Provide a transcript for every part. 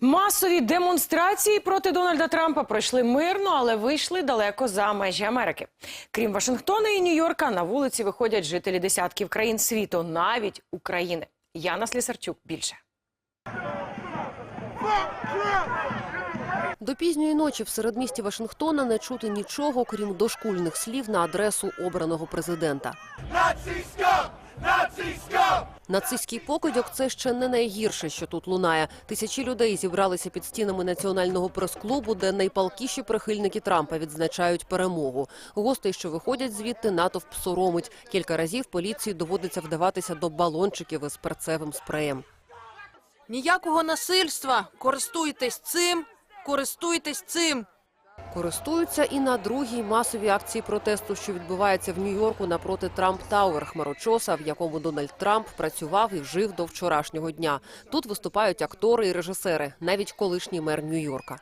Масові демонстрації проти Дональда Трампа пройшли мирно, але вийшли далеко за межі Америки. Крім Вашингтона і Нью-Йорка, на вулиці виходять жителі десятків країн світу, навіть України. Яна Слісарчук більше. До пізньої ночі в середмісті Вашингтона не чути нічого, крім дошкульних слів на адресу обраного президента. Нацистський покидьок – це ще не найгірше, що тут лунає. Тисячі людей зібралися під стінами національного прес-клубу, де найпалкіші прихильники Трампа відзначають перемогу. Гостей, що виходять звідти, натовп соромить. Кілька разів поліції доводиться вдаватися до балончиків із перцевим спреєм. Ніякого насильства. Користуйтесь цим, користуйтесь цим. Користуються і на другій масовій акції протесту, що відбувається в Нью-Йорку напроти Трамп Тауер хмарочоса, в якому Дональд Трамп працював і жив до вчорашнього дня. Тут виступають актори і режисери, навіть колишній мер Нью-Йорка.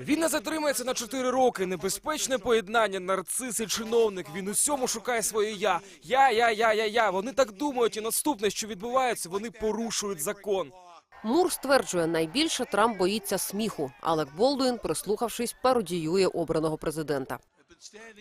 Він не затримається на 4 роки. Небезпечне поєднання, нарцис і чиновник. Він усьому шукає своє я. Я, я, я, я, я. Вони так думають, і наступне, що відбувається, вони порушують закон. Мур стверджує, найбільше Трамп боїться сміху. Алек Болдуін, прислухавшись, пародіює обраного президента.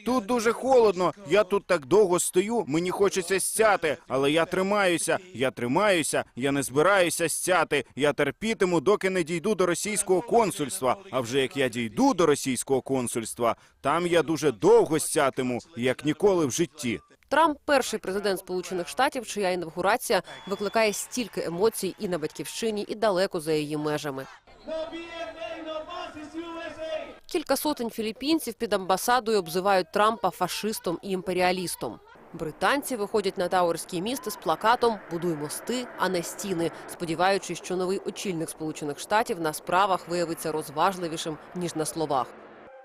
Тут дуже холодно. Я тут так довго стою. Мені хочеться стяти, але я тримаюся. Я тримаюся. Я не збираюся стяти. Я терпітиму, доки не дійду до російського консульства. А вже як я дійду до російського консульства, там я дуже довго стятиму, як ніколи в житті. Трамп перший президент Сполучених Штатів, чия інавгурація викликає стільки емоцій і на батьківщині, і далеко за її межами. Кілька сотень філіппінців під амбасадою обзивають Трампа фашистом і імперіалістом. Британці виходять на Тауерський міст із плакатом «Будуй мости, а не стіни», сподіваючись, що новий очільник Сполучених Штатів на справах виявиться розважливішим ніж на словах.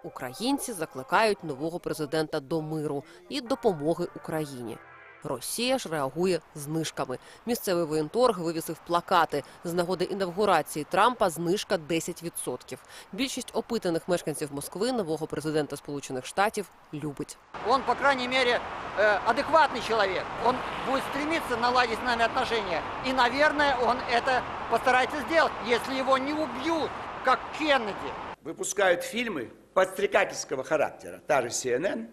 Українці закликають нового президента до миру і допомоги Україні. Росія ж реагує знижками. Місцевий воєнторг вивісив плакати з нагоди інавгурації Трампа. Знижка 10%. Більшість опитаних мешканців Москви нового президента Сполучених Штатів любить. Он, по крайней мере, э, адекватный человек. Он будет стремиться наладить с нами отношения. И, наверное, он это постарается сделать, если его не убьют, как Кеннеди. выпускают фильмы подстрекательского характера, та же CNN,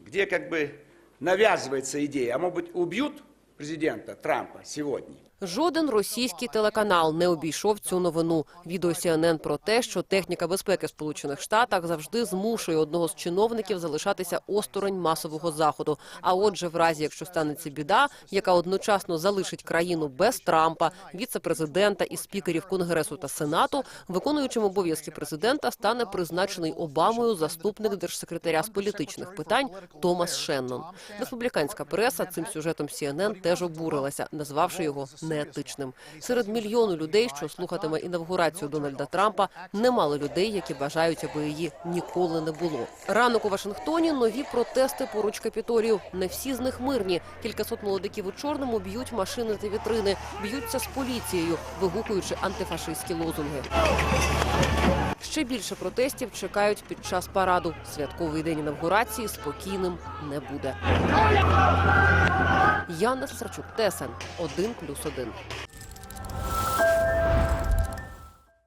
где как бы навязывается идея, а может быть убьют президента Трампа сегодня. Жоден російський телеканал не обійшов цю новину. Відео CNN про те, що техніка безпеки в Сполучених Штатах завжди змушує одного з чиновників залишатися осторонь масового заходу. А отже, в разі, якщо станеться біда, яка одночасно залишить країну без Трампа, віце-президента і спікерів Конгресу та Сенату, виконуючим обов'язки президента стане призначений Обамою заступник держсекретаря з політичних питань Томас Шеннон. Республіканська преса цим сюжетом CNN теж обурилася, назвавши його неетичним. Серед мільйону людей, що слухатиме інавгурацію Дональда Трампа, немало людей, які бажають, аби її ніколи не було. Ранок у Вашингтоні нові протести поруч Капітолію. Не всі з них мирні. Кількасот молодиків у чорному б'ють машини та вітрини, б'ються з поліцією, вигукуючи антифашистські лозунги. Ще більше протестів чекають під час параду. Святковий день інавгурації спокійним не буде. Яна Сарчук, ТСН 1+,1.